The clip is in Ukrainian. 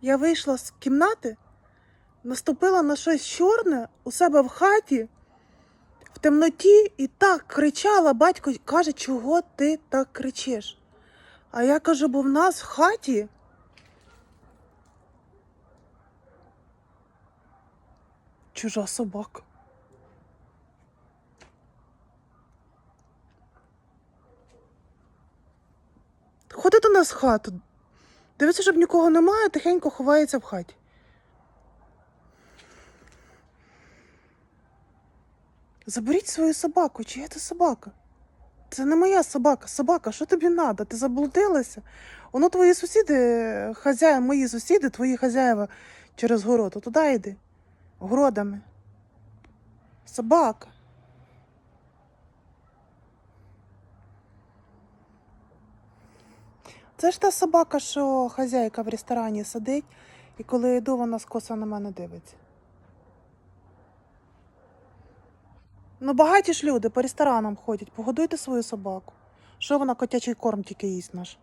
Я вийшла з кімнати, наступила на щось чорне у себе в хаті, в темноті і так кричала. Батько каже, чого ти так кричиш? А я кажу, бо в нас в хаті чужа собака. Ходить до нас в хату. Дивиться, щоб нікого немає, тихенько ховається в хаті. Заберіть свою собаку, чия це собака? Це не моя собака. Собака, що тобі треба? Ти заблудилася? Воно твої сусіди, хазяї, мої сусіди, твої хазяїва через город. Туди йди. Городами. Собака. Це ж та собака, що хазяйка в ресторані сидить, і коли йду, вона скоса на мене дивиться. Ну, багаті ж люди по ресторанам ходять, погодуйте свою собаку. Що вона котячий корм тільки їсть наш?